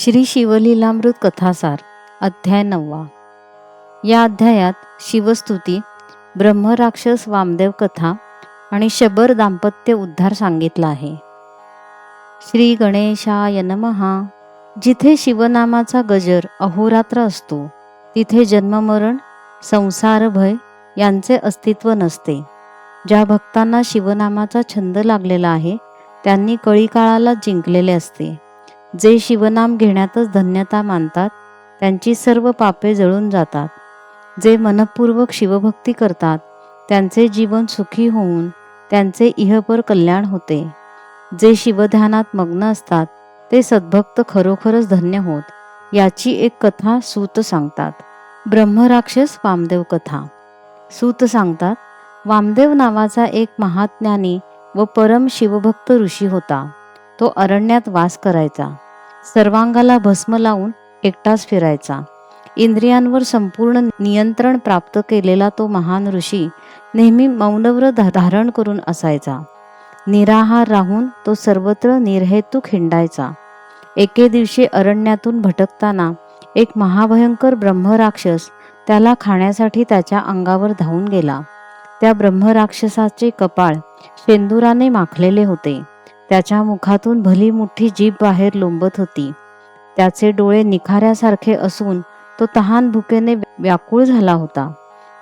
श्री शिवलीलामृत कथासार अध्याय नववा. या अध्यायात शिवस्तुती ब्रह्मराक्षस वामदेव कथा आणि शबर दाम्पत्य उद्धार सांगितला आहे. श्री गणेशाय नमहा जिथे शिवनामाचा गजर अहोरात्र असतो तिथे जन्ममरण संसार भय यांचे अस्तित्व नसते. ज्या भक्तांना शिवनामाचा छंद लागलेला आहे त्यांनी कळीकाळाला जिंकलेले असते. जे शिवनाम घेण्यातच धन्यता मानतात त्यांची सर्व पापे जळून जातात. जे मनपूर्वक शिवभक्ती करतात त्यांचे जीवन सुखी होऊन त्यांचे इहपर कल्याण होते. जे शिवध्यानात मग्न असतात ते सद्भक्त खरोखरच धन्य होत याची एक कथा सूत सांगतात. ब्रह्मराक्षस वामदेव कथा. सूत सांगतात वामदेव नावाचा एक महाज्ञानी व परम शिवभक्त ऋषी होता. तो अरण्यात वास करायचा. सर्वांगाला भस्म लावून एकटाच फिरायचा. इंद्रियांवर संपूर्ण नियंत्रण प्राप्त केलेला तो महान ऋषी नेहमी मौनव्रत धारण करून असायचा. निराहार राहून तो सर्वत्र निर्हेतुक हिंडायचा. एके दिवशी अरण्यातून भटकताना एक महाभयंकर ब्रह्मराक्षस त्याला खाण्यासाठी त्याच्या अंगावर धावून गेला. त्या ब्रह्मराक्षसाचे कपाळ शेंदुराने माखलेले होते. त्याच्या मुखातून भली मोठी जीभ बाहेर लोंबत होती. त्याचे डोळे निखाऱ्यासारखे असून तो तहान भुकेने व्याकुळ झाला होता.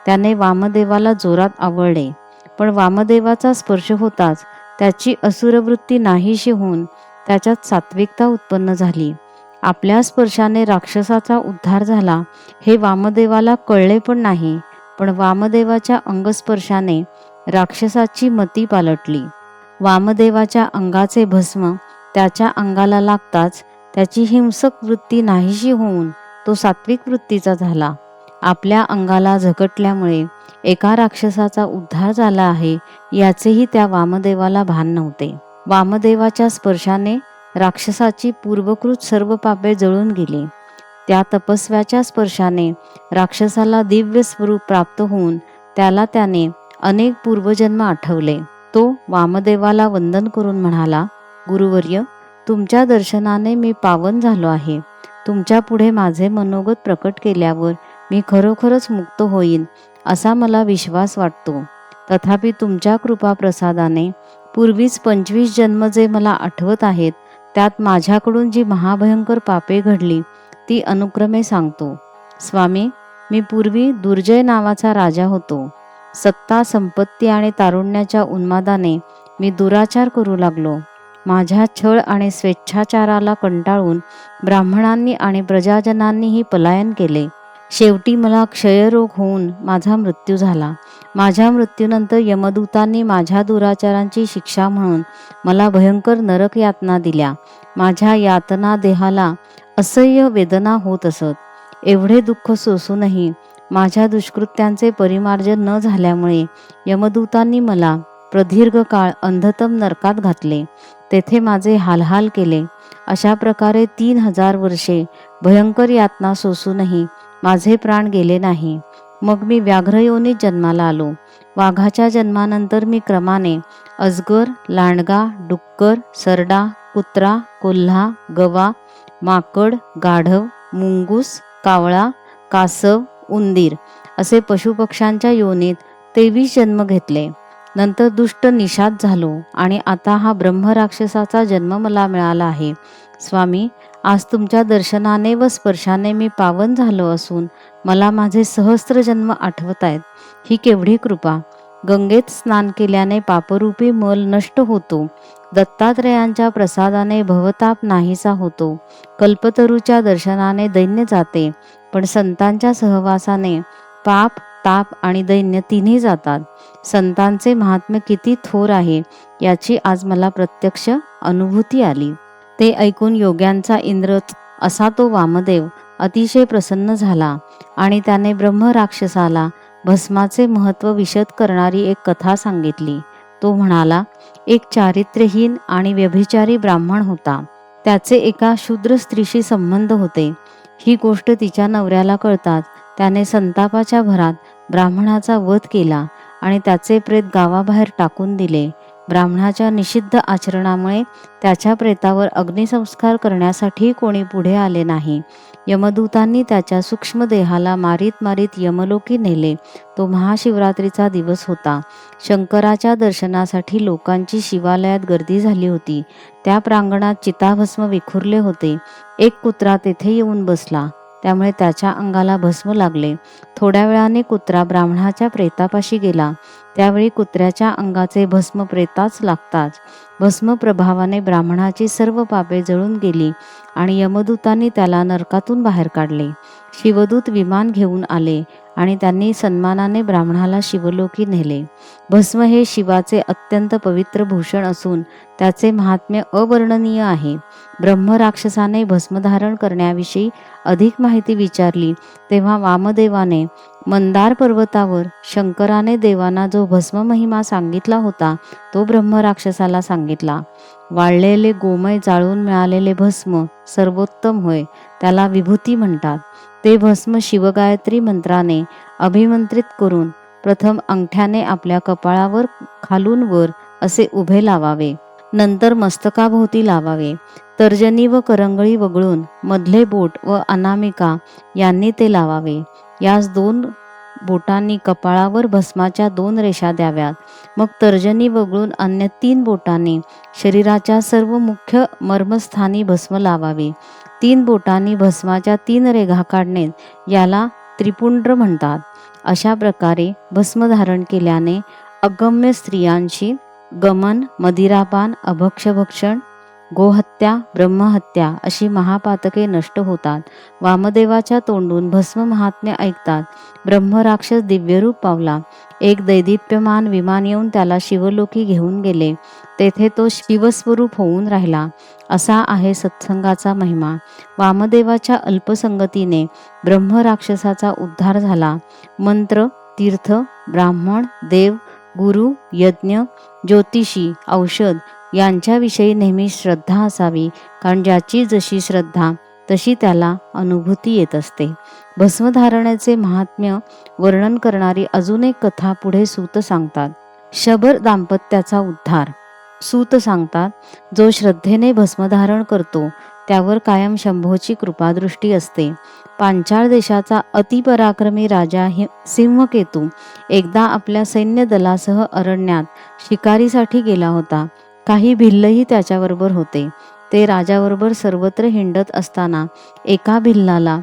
त्याने वामदेवाला जोरात आवडले पण वामदेवाचा स्पर्श होताच त्याची असुरवृत्ती नाहीशी होऊन त्याच्यात सात्विकता उत्पन्न झाली. आपल्या स्पर्शाने राक्षसाचा उद्धार झाला हे वामदेवाला कळले पण नाही पण वामदेवाच्या अंगस्पर्शाने राक्षसाची मती पालटली. वामदेवाच्या अंगाचे भस्म त्याच्या अंगाला लागताच त्याची हिंसक वृत्ती नाहीशी होऊन तो सात्विक वृत्तीचा झाला. आपल्या अंगाला झकटल्यामुळे एका राक्षसाचा उद्धार झाला आहे याचेही त्या वामदेवाला भान नव्हते. वामदेवाच्या स्पर्शाने राक्षसाची पूर्वकृत सर्व पापे जळून गेली. त्या तपस्व्याच्या स्पर्शाने राक्षसाला दिव्य स्वरूप प्राप्त होऊन त्याला त्याने अनेक पूर्वजन्म आठवले. तो वामदेवाला वंदन करून म्हणाला गुरुवर्य तुमच्या दर्शनाने मी पावन झालो आहे. तुमच्यापुढे माझे मनोगत प्रकट केल्यावर मी खरोखरच मुक्त होईन असा मला विश्वास वाटतो. तथापि तुमच्या कृपा प्रसादाने पूर्वीच पंचवीस जन्म जे मला आठवत आहेत त्यात माझ्याकडून जी महाभयंकर पापे घडली ती अनुक्रमे सांगतो. स्वामी मी पूर्वी दुर्जय नावाचा राजा होतो. सत्ता संपत्ती आणि तारुण्याच्या उन्मादाने मी दुराचार करू लागलो. माझ्या छळ आणि स्वेच्छाचाराला कंटाळून ब्राह्मणांनी आणि प्रजाजनांनीही पलायन केले. शेवटी मला क्षयरोग होऊन माझा मृत्यू झाला. माझ्या मृत्यूनंतर यमदूतांनी माझ्या दुराचारांची शिक्षा म्हणून मला भयंकर नरक यातना दिल्या. माझ्या यातना देहाला असह्य वेदना होत असत. एवढे दुःख सोसूनही माझ्या दुष्कृत्यांचे परिमार्जन न झाल्यामुळे यमदूतांनी मला प्रदीर्घ काळ अंधतम नरकात घातले. तेथे माझे हालहाल केले. अशा प्रकारे तीन हजार वर्षे भयंकर यातना सोसूनही माझे प्राण गेले नाही. मग मी व्याघ्रयोनीत जन्माला आलो. वाघाच्या जन्मानंतर मी क्रमाने अजगर लांडगा डुक्कर सरडा कुत्रा कोल्हा गवा माकड गाढव मुंगूस कावळा कासव उंदीर. असे पशुपक्ष्यांच्या योनीत तेवीस जन्म घेतले. नंतर दुष्ट निषाद झालो आणि आता हा ब्रह्मराक्षसाचा जन्म मला मिळाला आहे. स्वामी आज तुमच्या दर्शनाने व स्पर्शाने मी पावन झालो असून मला माझे सहस्त्र जन्म आठवत आहेत. ही केवढी कृपा. गंगेत स्नान केल्याने पापरूपी मल नष्ट होतो. दत्तात्रयांच्या प्रसादाने भवताप नाहीसा होतो. कल्पतरूच्या दर्शनाने दैन्य जाते पण संतांच्या सहवासाने पाप ताप आणि दैन्य तिन्ही जातात. संतांचे महात्म्य किती थोर आहे याची आज मला प्रत्यक्ष अनुभूती आली. ते ऐकून योग्यांचा इंद्र असा तो वामदेव अतिशय प्रसन्न झाला आणि त्याने ब्रह्मराक्षसाला भस्माचे महत्त्व विशद करणारी एक कथा सांगितली. तो म्हणाला एक चारित्र्यहीन आणि व्यभिचारी ब्राह्मण होता. त्याचे एका शूद्र स्त्रीशी संबंध होते. ही गोष्ट तिच्या नवऱ्याला कळतात त्याने संतापाच्या भरात ब्राह्मणाचा वध केला आणि त्याचे प्रेत गावाबाहेर टाकून दिले. ब्राह्मणाच्या निषिद्ध आचरणामुळे त्याच्या प्रेतावर अग्निसंस्कार करण्यासाठी कोणी पुढे आले नाही. यमदूतांनी त्याच्या सूक्ष्म देहाला मारीत मारीत यमलोकी नेले. तो महाशिवरात्रीचा दिवस होता. शंकराच्या दर्शनासाठी लोकांची शिवालयात गर्दी झाली होती. त्या प्रांगणात चिताभस्म विखुरले होते. एक कुत्रा तेथे येऊन बसला. त्यामुळे त्याच्या अंगाला भस्म लागले. थोड्या वेळाने कुत्रा ब्राह्मणाच्या प्रेतापाशी गेला. त्यावेळी कुत्र्याच्या अंगाचे भस्म प्रेताच लागताच भस्म प्रभावाने ब्राह्मणाची सर्व पापे जळून गेली आणि यमदूतांनी त्याला नरकातून बाहेर काढले. शिवदूत विमान घेऊन आले. आणि त्यांनी सन्मानाने ब्राह्मणाला शिवलोकी नेले. भस्म हे शिवाचे अत्यंत पवित्र भूषण असून त्याचे महात्म्य अवर्णनीय आहे. ब्रह्म राक्षसाने भस्मधारण करण्याविषयी अधिक माहिती विचारली तेव्हा वामदेवाने मंदार पर्वतावर शंकराने देवांना जो भस्म महिमा सांगितला होता तो ब्रह्म राक्षसाला सांगितला. वाळलेले गोमय जाळून मिळालेले भस्म सर्वोत्तम होय त्याला विभूती म्हणतात. ते भस्म शिवगायत्री मंत्राने अभिमंत्रित करून प्रथम अंगठ्याने आपल्या कपाळावर खालून वर असे उभे लावावे. नंतर मस्तकाभोवती लावावे. तर्जनी व करंगळी वगळून मधले बोट व अनामिका यांनी ते लावावे. यास दोन बोटांनी कपाळावर भस्माच्या दोन रेषा द्याव्यात. मग तर्जनी वगळून अन्य तीन बोटांनी शरीराच्या सर्व मुख्य मर्मस्थानी भस्म लावावे. तीन बोटांनी भस्माच्या तीन रेघा काढणे याला त्रिपुंड्र म्हणतात. अशा प्रकारे भस्म धारण केल्याने अगम्य स्त्रियांशी गमन मदिरापान अभक्षभक्षण गोहत्या ब्रह्महत्या अशी महापातके नष्ट होतात. वामदेवाच्या तोंडून भस्म महात्म्य ऐकतात. ब्रह्मराक्षस दिव्यरूप पावला. एक दैदिप्यमान विमान येऊन त्याला शिवलोकी घेऊन गेले. तेथे तो शिवस्वरूप होऊन राहिला. असा आहे सत्संगाचा महिमा. वामदेवाच्या अल्पसंगतीने ब्रह्मराक्षसाचा उद्धार झाला. मंत्र तीर्थ ब्राह्मण देव गुरु यज्ञ ज्योतिषी औषध यांच्याविषयी नेहमी श्रद्धा असावी कारण ज्याची जशी श्रद्धा तशी त्याला अनुभूती येत असते. भस्मधारणाचे महात्म्य वर्णन करणारी अजून एक कथा पुढे सूत सांगतात. शबर दाम्पत्याचा उद्धार. सूत सांगतात जो श्रद्धेने भस्मधारण करतो त्यावर कायम शंभोची कृपादृष्टी असते. पांचाळ देशाचा अतिपराक्रमी राजा सिंहकेतू एकदा आपल्या सैन्य दलासह अरण्यात शिकारीसाठी गेला होता. काही भिल्लही त्याच्याबरोबर होते. ते राजाबरोबर सर्वत्र हिंडत असताना एका भिल्लाला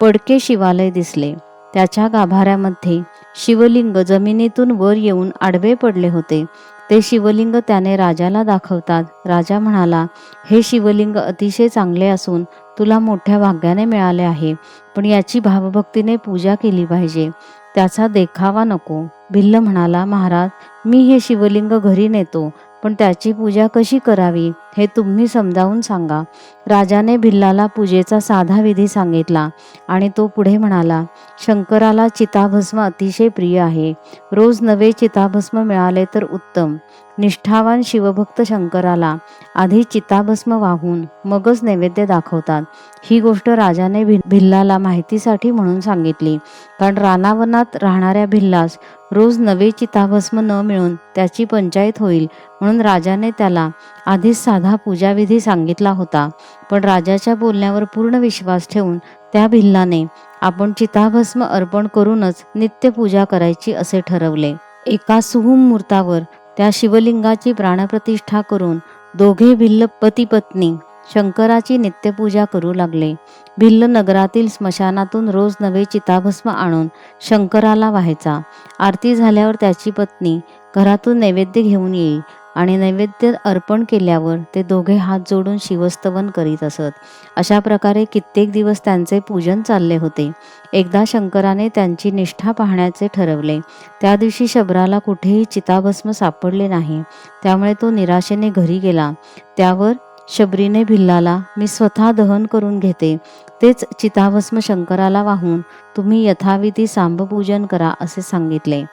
पडके शिवालय दिसले. त्याच्या गाभाऱ्यामध्ये शिवलिंग जमिनीतून वर येऊन आडवे पडले होते. ते शिवलिंग त्याने राजाला दाखवतात. राजा म्हणाला हे शिवलिंग अतिशय चांगले असून तुला मोठ्या भाग्याने मिळाले आहे पण याची भावभक्तीने पूजा केली पाहिजे. त्याचा देखावा नको. भिल्ल म्हणाला महाराज मी हे शिवलिंग घरी नेतो पण त्याची पूजा कशी करावी? हे तुम्ही समजावून सांगा. राजाने भिल्लाला पूजेचा साधा विधी सांगितला आणि तो पुढे म्हणाला शंकराला चिताभस्म अतिशय प्रिय आहे. रोज नवे चिताभस्म मिळाले तर उत्तम. निष्ठावान शिवभक्त शंकराला आधी चिताभस्म वाहून मगच नैवेद्य दाखवतात. ही गोष्ट राजाने भिल्लाला माहितीसाठी म्हणून सांगितली. कारण रानावनात राहणाऱ्या भिल्लास रोज नवे चिताभस्म न मिळून त्याची पंचायत होईल. म्हणून राजाने त्याला आधीच साधा पूजाविधी सांगितला होता. पण राजाच्या बोलण्यावर पूर्ण विश्वास ठेवून त्या भिल्लाने आपण चिताभस्म अर्पण करूनच नित्य पूजा करायची असे ठरवले. एका सुहुमुहूर्तावर त्या शिवलिंगाची प्राणप्रतिष्ठा करून दोघे भिल्ल पती पत्नी शंकराची नित्यपूजा करू लागले. भिल्ल नगरातील स्मशानातून रोज नवे चिताभस्म आणून शंकराला व्हायचा. आरती झाल्यावर त्याची पत्नी घरातून नैवेद्य घेऊन येई. आणि नैवेद्य अर्पण केल्यावर ते दोघे हात जोडून शिवस्तवन करीत असत. अशा प्रकारे कित्येक दिवस त्यांचे पूजन चालले होते. एकदा शंकराने त्यांची निष्ठा पाहण्याचे ठरवले. त्या दिवशी शबराला कुठेही चिताभस्म सापडले नाही. त्यामुळे तो निराशेने घरी गेला. त्यावर शबरीने भिल्लाला मी स्वतः दहन करून घेते. तेच चिताभस्म शंकराला वाहून तुम्ही यथाविधी सांबपूजन करा असे सांगितले.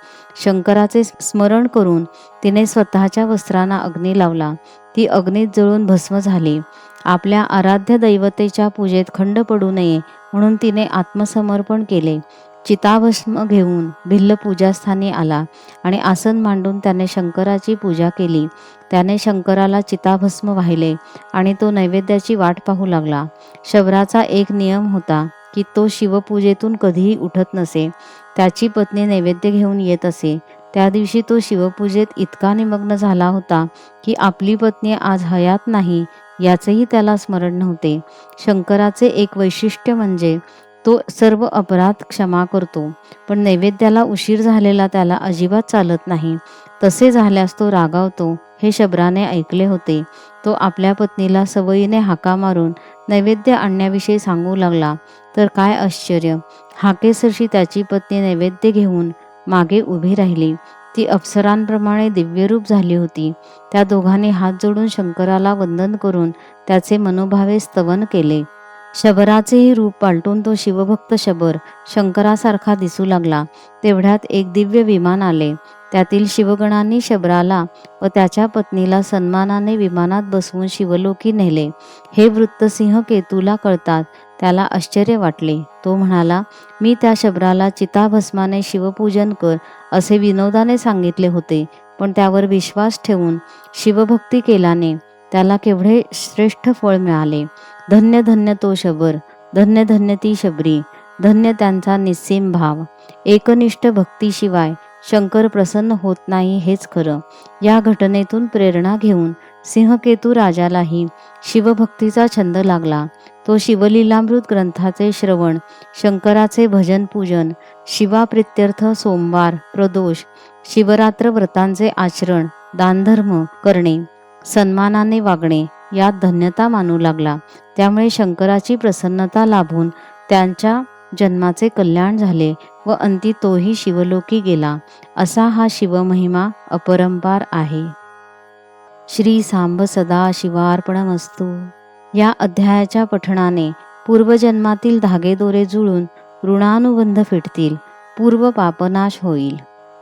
शंकराचे स्मरण करून तिने स्वतःच्या वस्त्रांना अग्नी लावला. ती अग्नीत जळून भस्म झाली. आपल्या आराध्य दैवतेच्या पूजेत खंड पडू नये म्हणून तिने आत्मसमर्पण केले. चिताभस्म घेऊन भिल्ल पूजास्थानी आला आणि आसन मांडून त्याने शंकराची पूजा केली. त्याने शंकराला चिताभस्म वाहिले आणि तो नैवेद्याची वाट पाहू लागला. शबराचा एक नियम होता की तो शिवपूजेतून कधीही उठत नसे. त्याची पत्नी नैवेद्य घेऊन येत असे. त्या दिवशी तो शिवपूजेत इतका निमग्न झाला होता की आपली पत्नी आज हयात नाही याचेही त्याला स्मरण नव्हते. शंकराचे एक वैशिष्ट्य म्हणजे तो सर्व अपराध क्षमा करतो. पण नैवेद्याला उशीर झालेला त्याला अजिबात चालत नाही. तसे झाल्यास तो रागावतो. हे शबराने ऐकले होते. तो आपल्या पत्नीला सवयीने हाका मारून नैवेद्य आणण्याविषयी सांगू लागला. तर काय आश्चर्य! हाकेसरशी त्याची पत्नी नैवेद्य घेऊन मागे उभी राहिली. ती अप्सरांप्रमाणे दिव्यरूप झाली होती. त्या दोघांनी हात जोडून शंकराला वंदन करून त्याचे मनोभावे स्तवन केले. शबराचेही रूप पालटून तो शिवभक्त शबर शंकरासारखा दिसू लागला. तेवढ्यात एक दिव्य विमान आले. त्यातील शिवगणांनी शबराला व त्याच्या पत्नीला सन्मानाने विमानात बसवून शिवलोकी नेले. हे वृत्तसिंह केतूला कळतात. त्याला आश्चर्य वाटले. तो म्हणाला मी त्या शबराला चिताभस्माने शिवपूजन कर असे विनोदाने सांगितले होते पण त्यावर विश्वास ठेवून शिवभक्ती केल्याने त्याला केवढे श्रेष्ठ फळ मिळाले. धन्य धन्य तो शबर. धन्य धन्य ती शबरी. धन्य त्यांचा निस्सीम भाव. एकनिष्ठ भक्तीशिवाय शंकर प्रसन्न होत नाही हेच खरं. या घटनेतून प्रेरणा घेऊन सिंहकेतू राजालाही शिवभक्तीचा छंद लागला. तो शिवलीलामृत ग्रंथाचे श्रवण शंकराचे भजन पूजन शिवाप्रित्यर्थ सोमवार प्रदोष शिवरात्र व्रतांचे आचरण दानधर्म करणे सन्मानाने वागणे यात धन्यता मानू लागला. त्यामुळे शंकराची प्रसन्नता लाभून त्यांच्या जन्माचे कल्याण झाले व अंती तोही शिवलोकी गेला. असा हा शिवमहिमा अपरंपार आहे. श्री सांब सदा शिवार्पणमस्तू. या अध्यायाच्या पठणाने पूर्वजन्मातील धागेदोरे जुळून ऋणानुबंध फिटतील पूर्व पापनाश होईल.